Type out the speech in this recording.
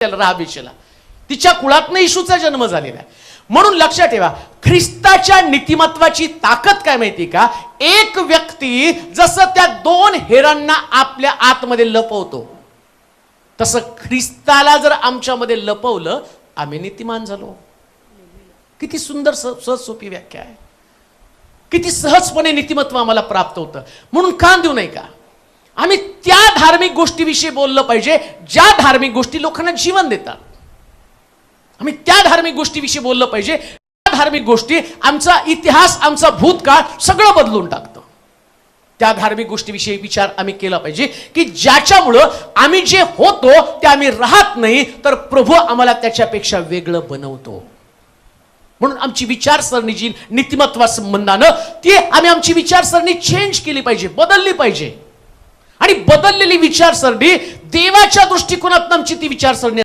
त्याला राहाबेशेला. तिच्या कुळातनं येशूचा जन्म झालेला आहे. म्हणून लक्षात ठेवा ख्रिस्ताच्या नीतिमत्वाची ताकद काय माहिती का? एक व्यक्ती जसं त्या दोन हेरांना आपल्या आतमध्ये लपवतो तसं ख्रिस्ताला जर आमच्यामध्ये लपवलं आम्ही नीतिमान झालो. किती सुंदर सहज सोपी व्याख्या आहे. किती सहजपणे नीतिमत्व आम्हाला प्राप्त होतं. म्हणून कान देऊ नाही का? आम्ही त्या धार्मिक गोष्टीविषयी बोललं पाहिजे ज्या धार्मिक गोष्टी लोकांना जीवन देतात. आम्ही त्या धार्मिक गोष्टीविषयी बोललं पाहिजे त्या धार्मिक गोष्टी आमचा इतिहास आमचा भूतकाळ सगळं बदलून टाकतं. त्या धार्मिक गोष्टीविषयी विचार आम्ही केला पाहिजे की ज्याच्यामुळं आम्ही जे होतो ते आम्ही राहत नाही तर प्रभू आम्हाला त्याच्यापेक्षा वेगळं बनवतो. म्हणून आमची विचारसरणी जी नीतिमत्वा संबंधानं ती आम्ही आमची विचारसरणी चेंज केली पाहिजे बदलली पाहिजे. आणि बदललेली विचारसरणी देवाच्या दृष्टिकोनातून आमची ती विचारसरणी